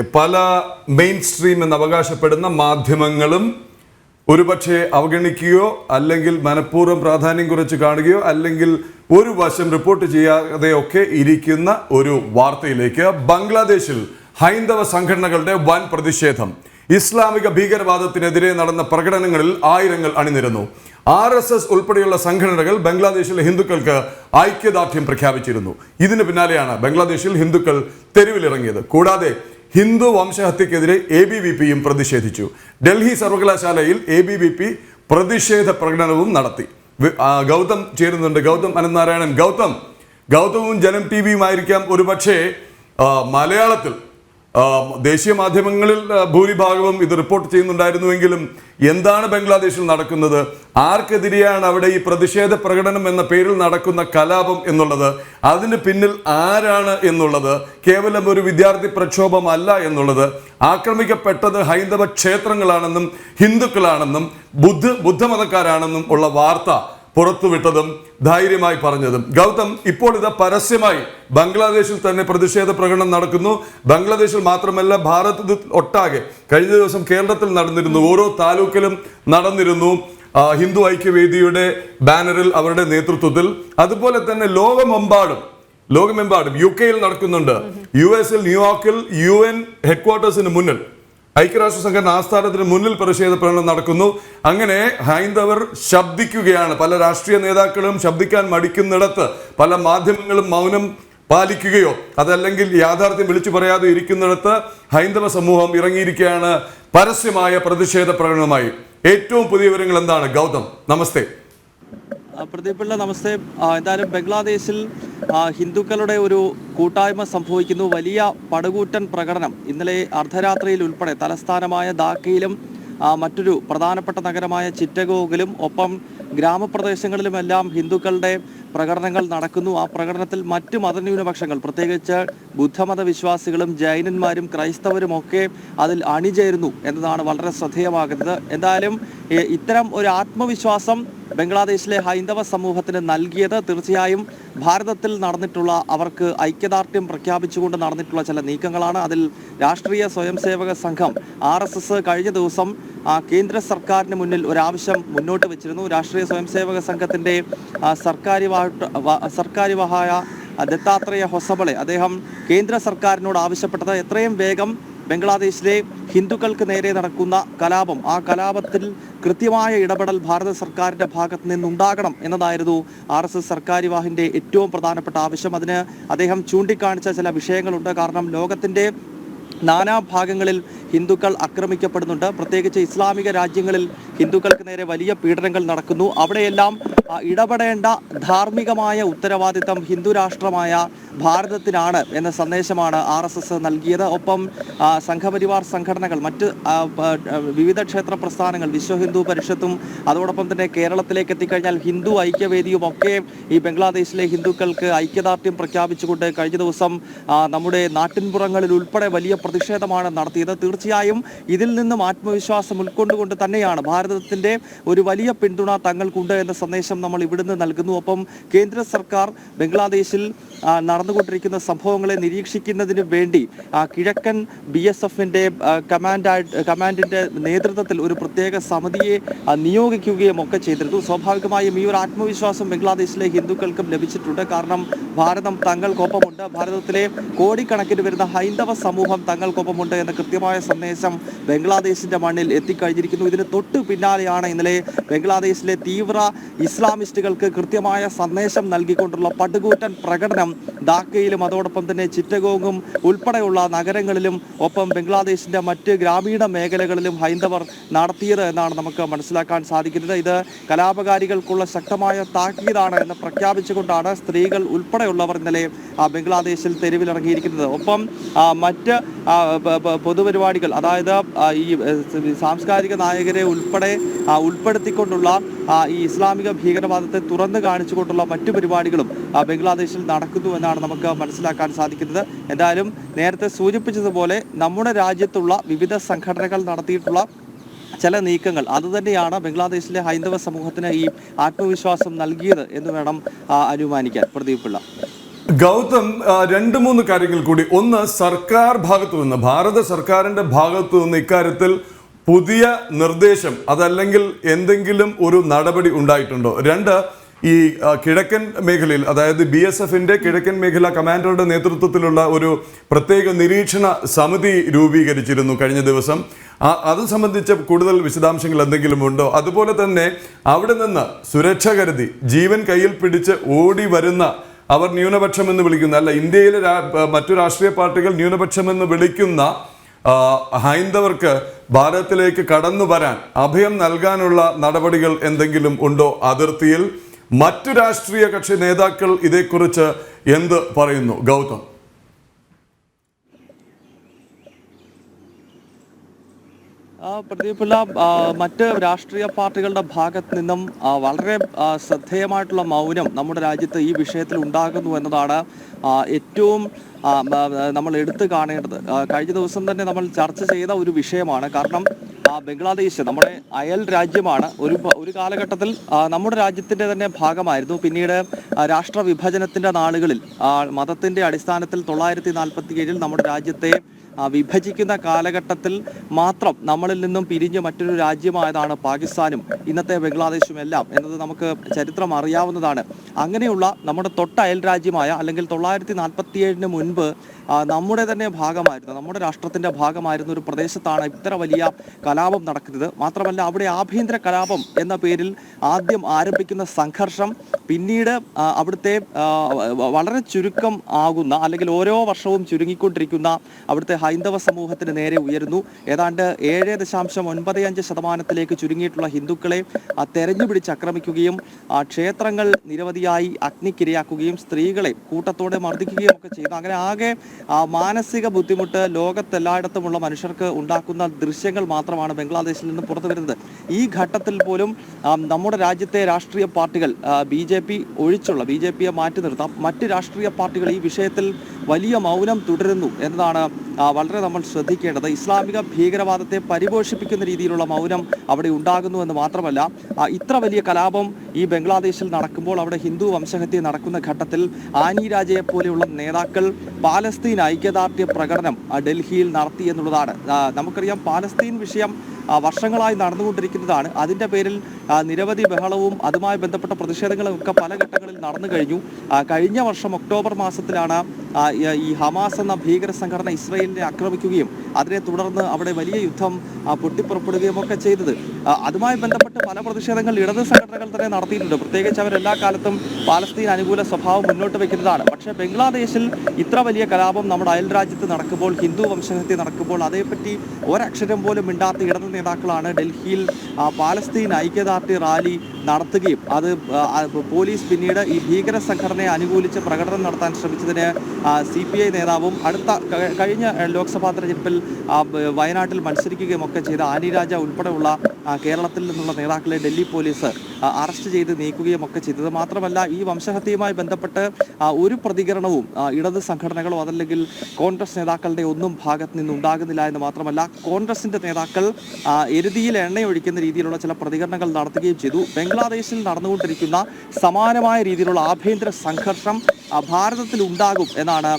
പല main stream എന്ന് അവകാശപ്പെടുന്ന മാധ്യമങ്ങളും ഒരുപക്ഷെ അവഗണിക്കുകയോ അല്ലെങ്കിൽ മനഃപൂർവം പ്രാധാന്യം കുറച്ച് കാണുകയോ അല്ലെങ്കിൽ ഒരു വശം റിപ്പോർട്ട് ചെയ്യാതെയൊക്കെ ഇരിക്കുന്ന ഒരു വാർത്തയിലേക്ക് ബംഗ്ലാദേശിൽ ഹൈന്ദവ സംഘടനകളുടെ വൻ പ്രതിഷേധം. ഇസ്ലാമിക ഭീകരവാദത്തിനെതിരെ നടന്ന പ്രകടനങ്ങളിൽ ആയിരങ്ങൾ അണിനിരന്നു. ആർ എസ് എസ് ഉൾപ്പെടെയുള്ള സംഘടനകൾ ബംഗ്ലാദേശിലെ ഹിന്ദുക്കൾക്ക് ഐക്യദാർഢ്യം പ്രഖ്യാപിച്ചിരുന്നു. ഇതിന് പിന്നാലെയാണ് ബംഗ്ലാദേശിൽ ഹിന്ദുക്കൾ തെരുവിലിറങ്ങിയത്. കൂടാതെ ഹിന്ദു വംശഹത്യക്കെതിരെ എ ബി വി പിയും പ്രതിഷേധിച്ചു. ഡൽഹി സർവകലാശാലയിൽ എ ബി വി പി പ്രതിഷേധ പ്രകടനവും നടത്തി. ഗൗതം ചേരുന്നുണ്ട്. ഗൗതം അനന്തനാരായണൻ. ഗൗതം ഗൗതവും ജനം ടി വിയുമായിരിക്കാം ഒരുപക്ഷേ മലയാളത്തിൽ ദേശീയ മാധ്യമങ്ങളിൽ ഭൂരിഭാഗവും ഇത് റിപ്പോർട്ട് ചെയ്യുന്നുണ്ടായിരുന്നുവെങ്കിലും എന്താണ് ബംഗ്ലാദേശിൽ നടക്കുന്നത്? ആർക്കെതിരെയാണ് അവിടെ ഈ പ്രതിഷേധ പ്രകടനം എന്ന പേരിൽ നടക്കുന്ന കലാപം എന്നുള്ളത്? അതിന് പിന്നിൽ ആരാണ് എന്നുള്ളത്? കേവലം ഒരു വിദ്യാർത്ഥി പ്രക്ഷോഭമല്ല എന്നുള്ളത്. ആക്രമിക്കപ്പെട്ടത് ഹൈന്ദവ ക്ഷേത്രങ്ങളാണെന്നും ഹിന്ദുക്കളാണെന്നും ബുദ്ധ ബുദ്ധമതക്കാരാണെന്നും ഉള്ള വാർത്ത പുറത്തുവിട്ടതും ധൈര്യമായി പറഞ്ഞതും. ഗൗതം ഇപ്പോൾ ഇത് പരസ്യമായി ബംഗ്ലാദേശിൽ തന്നെ പ്രതിഷേധ പ്രകടനം നടക്കുന്നു. ബംഗ്ലാദേശിൽ മാത്രമല്ല ഭാരതത്തിൽ ഒട്ടാകെ കഴിഞ്ഞ ദിവസം കേരളത്തിൽ നടന്നിരുന്നു. ഓരോ താലൂക്കിലും നടന്നിരുന്നു. ഹിന്ദു ഐക്യവേദിയുടെ ബാനറിൽ അവരുടെ നേതൃത്വത്തിൽ. അതുപോലെ തന്നെ ലോകമെമ്പാടും ലോകമെമ്പാടും യു കെയിൽ നടക്കുന്നുണ്ട്. യു എസിൽ ന്യൂയോർക്കിൽ യു എൻ ഹെഡ്ക്വാർട്ടേഴ്സിന് മുന്നിൽ. ഐക്യരാഷ്ട്ര സംഘടന ആസ്ഥാനത്തിന് മുന്നിൽ പ്രതിഷേധ പ്രകടനം നടക്കുന്നു. അങ്ങനെ ഹൈന്ദവർ ശബ്ദിക്കുകയാണ്. പല രാഷ്ട്രീയ നേതാക്കളും ശബ്ദിക്കാൻ മടിക്കുന്നിടത്ത് പല മാധ്യമങ്ങളും മൗനം പാലിക്കുകയോ അതല്ലെങ്കിൽ യാഥാർത്ഥ്യം വിളിച്ചു പറയാതെ ഇരിക്കുന്നിടത്ത് ഹൈന്ദവ സമൂഹം ഇറങ്ങിയിരിക്കുകയാണ് പരസ്യമായ പ്രതിഷേധ പ്രകടനമായി ഏറ്റവും പുതിയ വിവരങ്ങൾ എന്താണ്? ഗൗതം നമസ്തേ. പ്രദീപ് പിള്ള നമസ്തേ. എന്തായാലും ബംഗ്ലാദേശിൽ ഹിന്ദുക്കളുടെ ഒരു കൂട്ടായ്മ സംഭവിക്കുന്നു. വലിയ പടുകൂറ്റൻ പ്രകടനം. ഇന്നലെ അർദ്ധരാത്രിയിൽ ഉൾപ്പെടെ തലസ്ഥാനമായ ധാക്കയിലും മറ്റൊരു പ്രധാനപ്പെട്ട നഗരമായ ചിറ്റഗോഗിലും ഒപ്പം ഗ്രാമപ്രദേശങ്ങളിലുമെല്ലാം ഹിന്ദുക്കളുടെ പ്രകടനങ്ങൾ നടക്കുന്നു. ആ പ്രകടനത്തിൽ മറ്റു മതന്യൂനപക്ഷങ്ങൾ പ്രത്യേകിച്ച് ബുദ്ധമത വിശ്വാസികളും ജൈനന്മാരും ക്രൈസ്തവരും ഒക്കെ അതിൽ അണിചേരുന്നു എന്നതാണ് വളരെ ശ്രദ്ധേയമാകുന്നത്. എന്തായാലും ഇത്തരം ഒരു ആത്മവിശ്വാസം ബംഗ്ലാദേശിലെ ഹൈന്ദവ സമൂഹത്തിന് നൽകിയത് തീർച്ചയായും ഭാരതത്തിൽ നടന്നിട്ടുള്ള അവർക്ക് ഐക്യദാർഢ്യം പ്രഖ്യാപിച്ചുകൊണ്ട് നടന്നിട്ടുള്ള ചില നീക്കങ്ങളാണ്. അതിൽ രാഷ്ട്രീയ സ്വയംസേവക സംഘം ആർ എസ് എസ് കഴിഞ്ഞ ദിവസം കേന്ദ്ര സർക്കാരിന് മുന്നിൽ ഒരാവശ്യം മുന്നോട്ട് വെച്ചിരുന്നു. രാഷ്ട്രീയ സ്വയംസേവക സംഘത്തിന്റെ ആ, സർക്കാരിവാ വഹായ ദത്താത്രേയ ഹൊസബളെ അദ്ദേഹം കേന്ദ്ര സർക്കാരിനോട് ആവശ്യപ്പെട്ടത് എത്രയും വേഗം ബംഗ്ലാദേശിലെ ഹിന്ദുക്കൾക്ക് നേരെ നടക്കുന്ന കലാപം. ആ കലാപത്തിൽ കൃത്യമായ ഇടപെടൽ ഭാരത സർക്കാരിന്റെ ഭാഗത്ത് നിന്നുണ്ടാകണം എന്നതായിരുന്നു ആർ എസ് എസ് സർക്കാരിവാഹിന്റെ ഏറ്റവും പ്രധാനപ്പെട്ട ആവശ്യം. അതിന് അദ്ദേഹം ചൂണ്ടിക്കാണിച്ച ചില വിഷയങ്ങളുണ്ട്. കാരണം ലോകത്തിന്റെ നാനാഭാഗങ്ങളിൽ ഹിന്ദുക്കൾ ആക്രമിക്കപ്പെടുന്നുണ്ട്. പ്രത്യേകിച്ച് ഇസ്ലാമിക രാജ്യങ്ങളിൽ ഹിന്ദുക്കൾക്ക് നേരെ വലിയ പീഡനങ്ങൾ നടക്കുന്നു. അവിടെയെല്ലാം ഇടപെടേണ്ട ധാർമ്മികമായ ഉത്തരവാദിത്തം ഹിന്ദു രാഷ്ട്രമായ ഭാരതത്തിനാണ് എന്ന സന്ദേശമാണ് ആർ എസ് എസ് നൽകിയത്. ഒപ്പം സംഘപരിവാർ സംഘടനകൾ മറ്റ് വിവിധ ക്ഷേത്ര പ്രസ്ഥാനങ്ങൾ വിശ്വ ഹിന്ദു പരിഷത്തും അതോടൊപ്പം തന്നെ കേരളത്തിലേക്ക് എത്തിക്കഴിഞ്ഞാൽ ഹിന്ദു ഐക്യവേദിയും ഒക്കെ ഈ ബംഗ്ലാദേശിലെ ഹിന്ദുക്കൾക്ക് ഐക്യദാർഢ്യം പ്രഖ്യാപിച്ചുകൊണ്ട് കഴിഞ്ഞ ദിവസം നമ്മുടെ നാട്ടിൻപുറങ്ങളിൽ ഉൾപ്പെടെ വലിയ പ്രതിഷേധമാണ് നടത്തിയത്. തീർച്ചയായും ഇതിൽ നിന്നും ആത്മവിശ്വാസം ഉൾക്കൊണ്ടുകൊണ്ട് തന്നെയാണ് ഭാരതത്തിന്റെ ഒരു വലിയ പിന്തുണ തങ്ങൾക്കുണ്ട് എന്ന സന്ദേശം നമ്മൾ ഇവിടുന്ന് നൽകുന്നു. ഒപ്പം കേന്ദ്ര സർക്കാർ ബംഗ്ലാദേശിൽ നടന്നുകൊണ്ടിരിക്കുന്ന സംഭവങ്ങളെ നിരീക്ഷിക്കുന്നതിന് വേണ്ടി കിഴക്കൻ ബി എസ് എഫിന്റെ കമാൻഡായിട്ട് കമാൻഡിന്റെ നേതൃത്വത്തിൽ ഒരു പ്രത്യേക സമിതിയെ നിയോഗിക്കുകയും ഒക്കെ ചെയ്തിരുന്നു. സ്വാഭാവികമായും ഈ ഒരു ആത്മവിശ്വാസം ബംഗ്ലാദേശിലെ ഹിന്ദുക്കൾക്കും ലഭിച്ചിട്ടുണ്ട്. കാരണം ഭാരതം തങ്ങൾക്കൊപ്പമുണ്ട്. ഭാരതത്തിലെ കോടിക്കണക്കിന് വരുന്ന ഹൈന്ദവ സമൂഹം തങ്ങൾക്കൊപ്പമുണ്ട് എന്ന കൃത്യമായ സന്ദേശം ബംഗ്ലാദേശിന്റെ മണ്ണിൽ എത്തിക്കഴിഞ്ഞിരിക്കുന്നു. ഇതിന് തൊട്ട് പിന്നാലെയാണ് ഇന്നലെ ബംഗ്ലാദേശിലെ തീവ്ര ഇസ്ലാമിസ്റ്റുകൾക്ക് കൃത്യമായ സന്ദേശം നൽകിക്കൊണ്ടുള്ള പടുകൂറ്റൻ പ്രകടനം ധാക്കയിലും അതോടൊപ്പം തന്നെ ചിറ്റഗോങ്ങും ഉൾപ്പെടെയുള്ള നഗരങ്ങളിലും ഒപ്പം ബംഗ്ലാദേശിന്റെ മറ്റ് ഗ്രാമീണ മേഖലകളിലും ഹൈന്ദവർ നടത്തിയത് എന്നാണ് നമുക്ക് മനസ്സിലാക്കാൻ സാധിക്കുന്നത്. ഇത് കലാപകാരികൾക്കുള്ള ശക്തമായ താക്കീതാണ് എന്ന് പ്രഖ്യാപിച്ചുകൊണ്ടാണ് സ്ത്രീകൾ ഉൾപ്പെടെയുള്ളവർ ഇന്നലെ ബംഗ്ലാദേശിൽ തെരുവിലിറങ്ങിയിരിക്കുന്നത്. ഒപ്പം മറ്റ് പൊതുപരിപാടികൾ അതായത് ഈ സാംസ്കാരിക നായകരെ ഉൾപ്പെടെ ഉൾപ്പെടുത്തിക്കൊണ്ടുള്ള ഈ ഇസ്ലാമിക ഭീകരവാദത്തെ തുറന്നു കാണിച്ചുകൊണ്ടുള്ള മറ്റു പരിപാടികളും ബംഗ്ലാദേശിൽ നടക്കുന്നു എന്നാണ് നമുക്ക് മനസ്സിലാക്കാൻ സാധിക്കുന്നത്. എന്തായാലും നേരത്തെ സൂചിപ്പിച്ചതുപോലെ നമ്മുടെ രാജ്യത്തുള്ള വിവിധ സംഘടനകൾ നടത്തിയിട്ടുള്ള ചില നീക്കങ്ങൾ അതുതന്നെയാണ് ബംഗ്ലാദേശിലെ ഹൈന്ദവ സമൂഹത്തിന് ഈ ആത്മവിശ്വാസം നൽകിയത് എന്ന് വേണം അനുമാനിക്കാൻ. പ്രദീപ് പിള്ള ഗൗതം രണ്ട് മൂന്ന് കാര്യങ്ങൾ കൂടി. ഒന്ന് സർക്കാർ ഭാഗത്തു നിന്ന് ഭാരത സർക്കാരിന്റെ ഭാഗത്തു നിന്ന് ഇക്കാര്യത്തിൽ പുതിയ നിർദ്ദേശം അതല്ലെങ്കിൽ എന്തെങ്കിലും ഒരു നടപടി ഉണ്ടായിട്ടുണ്ടോ? രണ്ട് ഈ കിഴക്കൻ മേഖലയിൽ അതായത് ബി എസ് എഫിന്റെ കിഴക്കൻ മേഖല കമാൻഡറുടെ നേതൃത്വത്തിലുള്ള ഒരു പ്രത്യേക നിരീക്ഷണ സമിതി രൂപീകരിച്ചിരുന്നു കഴിഞ്ഞ ദിവസം. അത് സംബന്ധിച്ച കൂടുതൽ വിശദാംശങ്ങൾ എന്തെങ്കിലും ഉണ്ടോ? അതുപോലെ തന്നെ അവിടെ നിന്ന് സുരക്ഷ കരുതി ജീവൻ കയ്യിൽ പിടിച്ച് ഓടി വരുന്ന അവർ ന്യൂനപക്ഷം എന്ന് വിളിക്കുന്ന അല്ല ഇന്ത്യയിലെ മറ്റു രാഷ്ട്രീയ പാർട്ടികൾ ന്യൂനപക്ഷം എന്ന് വിളിക്കുന്ന ഹൈന്ദവർക്ക് ഭാരതത്തിലേക്ക് കടന്നു വരാൻ അഭയം നൽകാനുള്ള നടപടികൾ എന്തെങ്കിലും ഉണ്ടോ അതിർത്തിയിൽ? മറ്റു രാഷ്ട്രീയ കക്ഷി നേതാക്കൾ ഇതേക്കുറിച്ച് എന്ത് പറയുന്നു? ഗൗതം. ആ, പ്രദീപ് ഉള്ള ആ, മറ്റ് രാഷ്ട്രീയ പാർട്ടികളുടെ ഭാഗത്ത് നിന്നും വളരെ ശ്രദ്ധേയമായിട്ടുള്ള മൗനം നമ്മുടെ രാജ്യത്ത് ഈ വിഷയത്തിൽ ഉണ്ടാകുന്നു എന്നതാണ് ഏറ്റവും നമ്മൾ എടുത്തു കാണേണ്ടത്. കഴിഞ്ഞ ദിവസം തന്നെ നമ്മൾ ചർച്ച ചെയ്ത ഒരു വിഷയമാണ്. കാരണം ബംഗ്ലാദേശ് നമ്മുടെ അയൽ രാജ്യമാണ്. ഒരു ഒരു കാലഘട്ടത്തിൽ നമ്മുടെ രാജ്യത്തിന്റെ തന്നെ ഭാഗമായിരുന്നു. പിന്നീട് രാഷ്ട്ര വിഭജനത്തിന്റെ നാളുകളിൽ മതത്തിന്റെ അടിസ്ഥാനത്തിൽ തൊള്ളായിരത്തി നാൽപ്പത്തി ഏഴിൽ നമ്മുടെ രാജ്യത്തെ വിഭജിക്കുന്ന കാലഘട്ടത്തിൽ മാത്രം നമ്മളിൽ നിന്നും പിരിഞ്ഞ് മറ്റൊരു രാജ്യമായതാണ് പാകിസ്ഥാനും ഇന്നത്തെ ബംഗ്ലാദേശും എല്ലാം എന്നത് നമുക്ക് ചരിത്രം അറിയാവുന്നതാണ്. അങ്ങനെയുള്ള നമ്മുടെ തൊട്ട അയൽ രാജ്യമായ അല്ലെങ്കിൽ തൊള്ളായിരത്തി നാൽപ്പത്തി ഏഴിന് മുൻപ് നമ്മുടെ തന്നെ ഭാഗമായിരുന്നു നമ്മുടെ രാഷ്ട്രത്തിന്റെ ഭാഗമായിരുന്ന ഒരു പ്രദേശത്താണ് ഇത്ര വലിയ കലാപം നടക്കുന്നത്. മാത്രമല്ല അവിടെ ആഭ്യന്തര കലാപം എന്ന പേരിൽ ആദ്യം ആരംഭിക്കുന്ന സംഘർഷം പിന്നീട് അവിടുത്തെ വളരെ ചുരുക്കം ആകുന്ന അല്ലെങ്കിൽ ഓരോ വർഷവും ചുരുങ്ങിക്കൊണ്ടിരിക്കുന്ന അവിടുത്തെ ഹൈന്ദവ സമൂഹത്തിന് നേരെ ഉയരുന്നു. ഏതാണ്ട് ഏഴ് ദശാംശം ഒൻപത് അഞ്ച് ശതമാനത്തിലേക്ക് ചുരുങ്ങിയിട്ടുള്ള ഹിന്ദുക്കളെ തെരഞ്ഞു തെരഞ്ഞുപിടിച്ച് ആക്രമിക്കുകയും ക്ഷേത്രങ്ങൾ നിരവധിയായി അഗ്നിക്കിരയാക്കുകയും സ്ത്രീകളെ കൂട്ടത്തോടെ മർദ്ദിക്കുകയും ഒക്കെ ചെയ്യുന്നു. അങ്ങനെ ആകെ മാനസിക ബുദ്ധിമുട്ട് ലോകത്തെല്ലായിടത്തുമുള്ള മനുഷ്യർക്ക് ഉണ്ടാക്കുന്ന ദൃശ്യങ്ങൾ മാത്രമാണ് ബംഗ്ലാദേശിൽ നിന്ന് പുറത്തു വരുന്നത്. ഈ ഘട്ടത്തിൽ പോലും നമ്മുടെ രാജ്യത്തെ രാഷ്ട്രീയ പാർട്ടികൾ ബി ജെ പി ഒഴിച്ചുള്ള ബി ജെ പിയെ മാറ്റി നിർത്താം. മറ്റ് രാഷ്ട്രീയ പാർട്ടികൾ ഈ വിഷയത്തിൽ വലിയ മൗനം തുടരുന്നു എന്നതാണ് വളരെ നമ്മൾ ശ്രദ്ധിക്കേണ്ടത് ഇസ്ലാമിക ഭീകരവാദത്തെ പരിപോഷിപ്പിക്കുന്ന രീതിയിലുള്ള മൗനം അവിടെ ഉണ്ടാകുന്നു എന്ന് മാത്രമല്ല ഇത്ര വലിയ കലാപം ഈ ബംഗ്ലാദേശിൽ നടക്കുമ്പോൾ അവിടെ ഹിന്ദു വംശഹത്യ നടക്കുന്ന ഘട്ടത്തിൽ ആനി രാജയെ പോലെയുള്ള നേതാക്കൾ പാലസ്തീൻ ഐക്യദാർഢ്യ പ്രകടനം ഡൽഹിയിൽ നടത്തി എന്നുള്ളതാണ്. നമുക്കറിയാം പാലസ്തീൻ വിഷയം വർഷങ്ങളായി നടന്നുകൊണ്ടിരിക്കുന്നതാണ്. അതിന്റെ പേരിൽ നിരവധി ബഹളവും അതുമായി ബന്ധപ്പെട്ട പ്രതിഷേധങ്ങളും ഒക്കെ പല ഘട്ടങ്ങളിൽ നടന്നു കഴിഞ്ഞു. കഴിഞ്ഞ വർഷം ഒക്ടോബർ മാസത്തിലാണ് ഈ- ഹമാസ് എന്ന ഭീകര സംഘടന ഇസ്രയേലിനെ ആക്രമിക്കുകയും അതിനെ തുടർന്ന് അവിടെ വലിയ യുദ്ധം പൊട്ടിപ്പുറപ്പെടുകയും ഒക്കെ ചെയ്തത്. അതുമായി ബന്ധപ്പെട്ട് പല പ്രതിഷേധങ്ങൾ ഇടത് സംഘടനകൾ തന്നെ നടത്തിയിട്ടുണ്ട്. പ്രത്യേകിച്ച് അവർ എല്ലാ കാലത്തും പാലസ്തീൻ അനുകൂല സ്വഭാവം മുന്നോട്ട് വെക്കുന്നതാണ്. പക്ഷേ ബംഗ്ലാദേശിൽ ഇത്ര വലിയ കലാപം നമ്മുടെ അയൽ രാജ്യത്ത് നടക്കുമ്പോൾ ഹിന്ദു വംശഹത്യ നടക്കുമ്പോൾ അതേപ്പറ്റി ഒരക്ഷരം പോലും മിണ്ടാത്ത ഇടത് നേതാക്കളാണ് ഡൽഹിയിൽ പാലസ്തീൻ ഐക്യദാർഢ്യ റാലി നടത്തുകയും അത് പോലീസ് പിന്നീട് ഈ ഭീകര സംഘടനയെ അനുകൂലിച്ച് പ്രകടനം നടത്താൻ ശ്രമിച്ചതിന് സി പി ഐ നേതാവും അടുത്ത കഴിഞ്ഞ ലോക്സഭാ തെരഞ്ഞെടുപ്പിൽ വയനാട്ടിൽ മത്സരിക്കുകയും ഒക്കെ ചെയ്ത ആനി രാജ ഉൾപ്പെടെയുള്ള കേരളത്തിൽ നിന്നുള്ള നേതാക്കളെ ഡൽഹി പോലീസ് അറസ്റ്റ് ചെയ്ത് നീക്കുകയും ഒക്കെ ചെയ്തത്. മാത്രമല്ല ഈ വംശഹത്യയുമായി ബന്ധപ്പെട്ട് ഒരു പ്രതികരണവും ഇടത് സംഘടനകളോ അതല്ലെങ്കിൽ കോൺഗ്രസ് നേതാക്കളുടെ ഒന്നും ഭാഗത്ത് നിന്നും ഉണ്ടാകുന്നില്ല എന്ന് മാത്രമല്ല കോൺഗ്രസിന്റെ നേതാക്കൾ എരുതിയിൽ എണ്ണയൊഴിക്കുന്ന രീതിയിലുള്ള ചില പ്രതികരണങ്ങൾ നടത്തുകയും ചെയ്തു. ബംഗ്ലാദേശിൽ നടന്നുകൊണ്ടിരിക്കുന്ന സമാനമായ രീതിയിലുള്ള ആഭ്യന്തര സംഘർഷം ഭാരതത്തിൽ ഉണ്ടാകും എന്നാണ്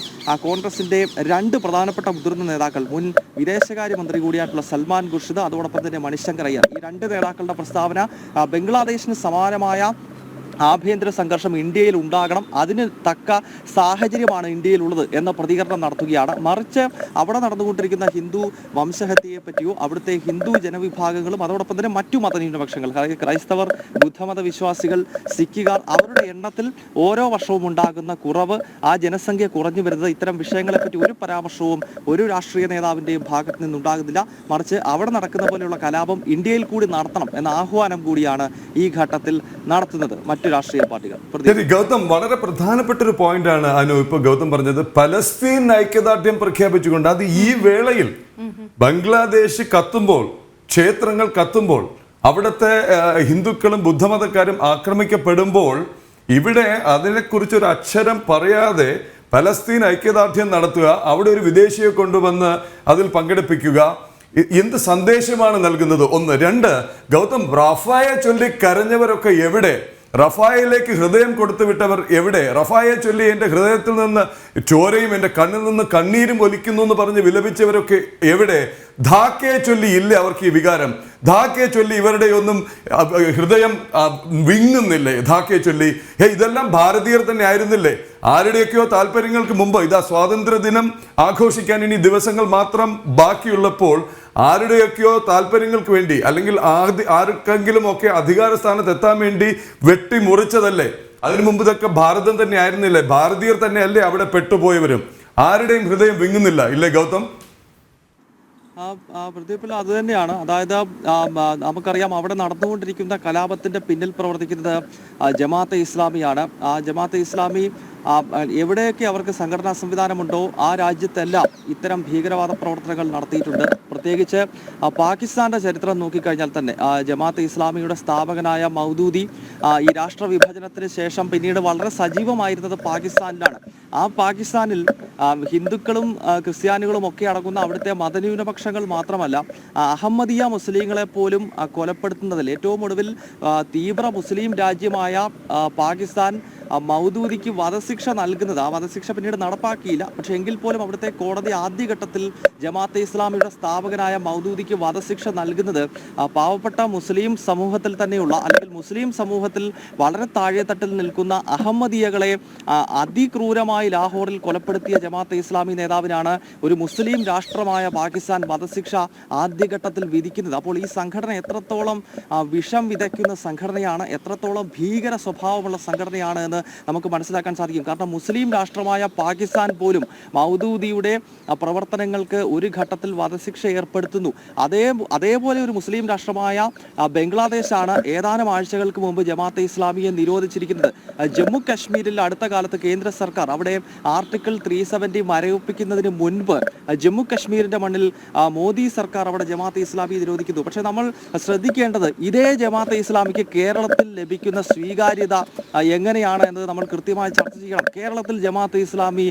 കോൺഗ്രസിന്റെ രണ്ട് പ്രധാനപ്പെട്ട മുതിർന്ന നേതാക്കൾ മുൻ വിദേശകാര്യമന്ത്രി കൂടിയായിട്ടുള്ള സൽമാൻ ഖുർഷിദ് അതോടൊപ്പം തന്നെ മണിശങ്കർ അയ്യർ. ഈ രണ്ട് നേതാക്കളുടെ പ്രസ്താവന ബംഗ്ലാദേശിന് സമാനമായ ആഭ്യന്തര സംഘർഷം ഇന്ത്യയിൽ ഉണ്ടാകണം. അതിന് തക്ക സാഹചര്യമാണ് ഇന്ത്യയിലുള്ളത് എന്ന പ്രതികരണം നടത്തുകയാണ്. മറിച്ച് അവിടെ നടന്നുകൊണ്ടിരിക്കുന്ന ഹിന്ദു വംശഹത്യയെ പറ്റിയോ അവിടുത്തെ ഹിന്ദു ജനവിഭാഗങ്ങളും അതോടൊപ്പം തന്നെ മറ്റു മതന്യൂനപക്ഷങ്ങൾ ക്രൈസ്തവർ ബുദ്ധമത വിശ്വാസികൾ സിഖുകാർ അവരുടെ എണ്ണത്തിൽ ഓരോ വർഷവും ഉണ്ടാകുന്ന കുറവ് ആ ജനസംഖ്യ കുറഞ്ഞു വരുന്നത് ഇത്തരം വിഷയങ്ങളെപ്പറ്റി ഒരു പരാമർശവും ഒരു രാഷ്ട്രീയ നേതാവിന്റെയും ഭാഗത്ത് നിന്നുണ്ടാകുന്നില്ല. മറിച്ച് അവിടെ നടക്കുന്ന പോലെയുള്ള കലാപം ഇന്ത്യയിൽ കൂടി നടത്തണം എന്ന ആഹ്വാനം കൂടിയാണ് ഈ ഘട്ടത്തിൽ നടത്തുന്നത്. മറ്റു രാഷ്ട്രീയ പാർട്ടികൾ. ഗൗതം വളരെ പ്രധാനപ്പെട്ട ഒരു പോയിന്റ് ആണ് അനു. ഇപ്പൊ ഗൗതം പറഞ്ഞത് പലസ്തീൻ ഐക്യദാർഢ്യം പ്രഖ്യാപിച്ചുകൊണ്ട് അത് ഈ വേളയിൽ ബംഗ്ലാദേശ് കത്തുമ്പോൾ ക്ഷേത്രങ്ങൾ കത്തുമ്പോൾ അവിടുത്തെ ഹിന്ദുക്കളും ബുദ്ധമതക്കാരും ആക്രമിക്കപ്പെടുമ്പോൾ ഇവിടെ അതിനെക്കുറിച്ച് ഒരു അക്ഷരം പറയാതെ പലസ്തീൻ ഐക്യദാർഢ്യം നടത്തുക അവിടെ ഒരു വിദേശിയെ കൊണ്ടുവന്ന് അതിൽ പങ്കെടുപ്പിക്കുക എന്ത് സന്ദേശമാണ് നൽകുന്നത്? ഒന്ന്. രണ്ട് ഗൗതം റാഫായ ചൊല്ലി കരഞ്ഞവരൊക്കെ എവിടെ? റഫായിലേക്ക് ഹൃദയം കൊടുത്തു വിട്ടവർ എവിടെ? റഫായെ ചൊല്ലി എന്റെ ഹൃദയത്തിൽ നിന്ന് ചോരയും എന്റെ കണ്ണിൽ നിന്ന് കണ്ണീരും ഒലിക്കുന്നു എന്ന് പറഞ്ഞ് വിലപിച്ചവരൊക്കെ എവിടെ? ധാക്കയെ ചൊല്ലി ഇല്ല അവർക്ക് ഈ വികാരം. ധാക്കയെ ചൊല്ലി ഇവരുടെ ഒന്നും ഹൃദയം വിങ്ങുന്നില്ലേ? ധാക്കയെ ചൊല്ലി. ഹേ ഇതെല്ലാം ഭാരതീയർ തന്നെ ആയിരുന്നില്ലേ? ആരുടെയൊക്കെയോ താല്പര്യങ്ങൾക്ക് മുമ്പ് ഇതാ സ്വാതന്ത്ര്യ ദിനം ആഘോഷിക്കാൻ ഇനി ദിവസങ്ങൾ മാത്രം ബാക്കിയുള്ളപ്പോൾ ആരുടെയൊക്കെയോ താല്പര്യങ്ങൾക്ക് വേണ്ടി അല്ലെങ്കിൽ ആദ്യ ആർക്കെങ്കിലും ഒക്കെ അധികാര സ്ഥാനത്ത് എത്താൻ വേണ്ടി വെട്ടിമുറിച്ചതല്ലേ? അതിനു മുമ്പ് ഇതൊക്കെ ഭാരതം തന്നെ ആയിരുന്നില്ലേ? ഭാരതീയർ തന്നെയല്ലേ അവിടെ പെട്ടുപോയവരും? ആരുടെയും ഹൃദയം വിങ്ങുന്നില്ല. ഇല്ലേ ഗൗതം? പ്രദീപിൽ അത് തന്നെയാണ്. അതായത് നമുക്കറിയാം അവിടെ നടന്നുകൊണ്ടിരിക്കുന്ന കലാപത്തിന്റെ പിന്നിൽ പ്രവർത്തിക്കുന്നത് ജമാഅത്തെ ഇസ്ലാമിയാണ്. ആ ജമാഅത്തെ ഇസ്ലാമി എവിടെയൊക്കെ അവർക്ക് സംഘടനാ സംവിധാനമുണ്ടോ ആ രാജ്യത്തെല്ലാം ഇത്തരം ഭീകരവാദ പ്രവർത്തനങ്ങൾ നടത്തിയിട്ടുണ്ട്. പ്രത്യേകിച്ച് പാകിസ്ഥാന്റെ ചരിത്രം നോക്കിക്കഴിഞ്ഞാൽ തന്നെ ജമാഅത്തെ ഇസ്ലാമിയുടെ സ്ഥാപകനായ മൗദൂദി ഈ രാഷ്ട്ര വിഭജനത്തിന് ശേഷം പിന്നീട് വളരെ സജീവമായിരുന്നത് പാകിസ്ഥാനിലാണ്. ആ പാകിസ്ഥാനിൽ ഹിന്ദുക്കളും ക്രിസ്ത്യാനികളും ഒക്കെ അടങ്ങുന്ന അവിടുത്തെ മതന്യൂനപക്ഷങ്ങൾ മാത്രമല്ല അഹമ്മദിയ മുസ്ലിങ്ങളെ പോലും കൊലപ്പെടുത്തുന്നതിൽ ഏറ്റവും ഒടുവിൽ തീവ്ര മുസ്ലിം രാജ്യമായ പാകിസ്ഥാൻ മൗദൂദിക്ക് വധശിക്ഷ നൽകുന്നത്. ആ വധശിക്ഷ പിന്നീട് നടപ്പാക്കിയില്ല. പക്ഷെ എങ്കിൽ പോലും അവിടുത്തെ കോടതി ആദ്യഘട്ടത്തിൽ ജമാഅത്തെ ഇസ്ലാമിയുടെ സ്ഥാപകനായ മൗദൂദിക്ക് വധശിക്ഷ നൽകുന്നത് പാവപ്പെട്ട മുസ്ലിം സമൂഹത്തിൽ തന്നെയുള്ള അല്ലെങ്കിൽ മുസ്ലിം സമൂഹത്തിൽ വളരെ താഴെത്തട്ടിൽ നിൽക്കുന്ന അഹമ്മദിയകളെ ആ, അതിക്രൂരമായി ലാഹോറിൽ കൊലപ്പെടുത്തിയ ജമാഅത്തെ ഇസ്ലാമി നേതാവിനാണ് ഒരു മുസ്ലിം രാഷ്ട്രമായ പാകിസ്ഥാൻ വധശിക്ഷ ആദ്യഘട്ടത്തിൽ വിധിക്കുന്നത്. അപ്പോൾ ഈ സംഘടന എത്രത്തോളം വിഷം വിതയ്ക്കുന്ന സംഘടനയാണ് എത്രത്തോളം ഭീകര സ്വഭാവമുള്ള സംഘടനയാണ് എന്ന് നമുക്ക് മനസ്സിലാക്കാൻ സാധിക്കും. കാരണം മുസ്ലിം രാഷ്ട്രമായ പാകിസ്ഥാൻ പോലും മൗദൂദിയുടെ പ്രവർത്തനങ്ങൾക്ക് ഒരു ഘട്ടത്തിൽ വധശിക്ഷ ഏർപ്പെടുത്തുന്നു. അതേ അതേപോലെ ഒരു മുസ്ലിം രാഷ്ട്രമായ ബംഗ്ലാദേശാണ് ഏതാനും ആഴ്ചകൾക്ക് മുമ്പ് ജമാഅത്തെ ഇസ്ലാമിയെ നിരോധിച്ചിരിക്കുന്നത്. ജമ്മു കാശ്മീരിൽ അടുത്ത കാലത്ത് കേന്ദ്ര സർക്കാർ അവിടെ ആർട്ടിക്കിൾ ത്രീ സെവന്റി മരവിപ്പിക്കുന്നതിന് മുൻപ് ജമ്മു കശ്മീരിന്റെ മണ്ണിൽ മോദി സർക്കാർ അവിടെ ജമാഅത്തെ ഇസ്ലാമി നിരോധിക്കുന്നു. പക്ഷേ നമ്മൾ ശ്രദ്ധിക്കേണ്ടത് ഇതേ ജമാഅത്തെ ഇസ്ലാമിക്ക് കേരളത്തിൽ ലഭിക്കുന്ന സ്വീകാര്യത എങ്ങനെയാണ് എന്നത് നമ്മൾ കൃത്യമായി ചർച്ച ചെയ്യണം. കേരളത്തിൽ ജമാഅത്തെ ഇസ്ലാമി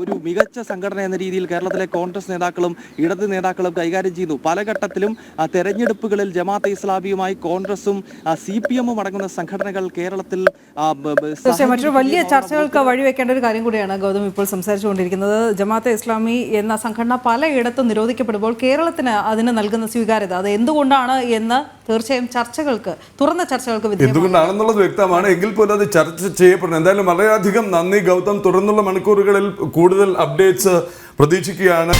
ഒരു മികച്ച സംഘടന എന്ന രീതിയിൽ കേരളത്തിലെ കോൺഗ്രസ് നേതാക്കളും ഇടത് നേതാക്കളും കൈകാര്യം ചെയ്യുന്നു. പല ഘട്ടത്തിലും തെരഞ്ഞെടുപ്പുകളിൽ ജമാഅത്തെ ഇസ്ലാമിയുമായി കോൺഗ്രസും സി പി എമ്മും അടങ്ങുന്ന സംഘടനകൾ കേരളത്തിൽ മറ്റൊരു വലിയ ചർച്ചകൾക്ക് വഴിവെക്കേണ്ട ഒരു കാര്യം കൂടിയാണ് ഗൗതം ഇപ്പോൾ സംസാരിച്ചുകൊണ്ടിരിക്കുന്നത്. ജമാഅത്തെ ഇസ്ലാമി എന്ന സംഘടന പലയിടത്തും നിരോധിക്കപ്പെടുമ്പോൾ കേരളത്തിന് അതിന് നൽകുന്ന സ്വീകാര്യത അത് എന്തുകൊണ്ടാണ് എന്ന് തീർച്ചയായും ചർച്ചകൾക്ക് തുറന്ന ചർച്ചകൾക്ക് എന്തുകൊണ്ടാണെന്നുള്ളത് വ്യക്തമാണ്. എങ്കിൽ പോലും അത് ചർച്ച ചെയ്യപ്പെടണം. എന്തായാലും വളരെയധികം നന്ദി ഗൗതം. തുടർന്നുള്ള മണിക്കൂറുകളിൽ കൂടുതൽ അപ്ഡേറ്റ്സ് പ്രതീക്ഷിക്കുകയാണ്.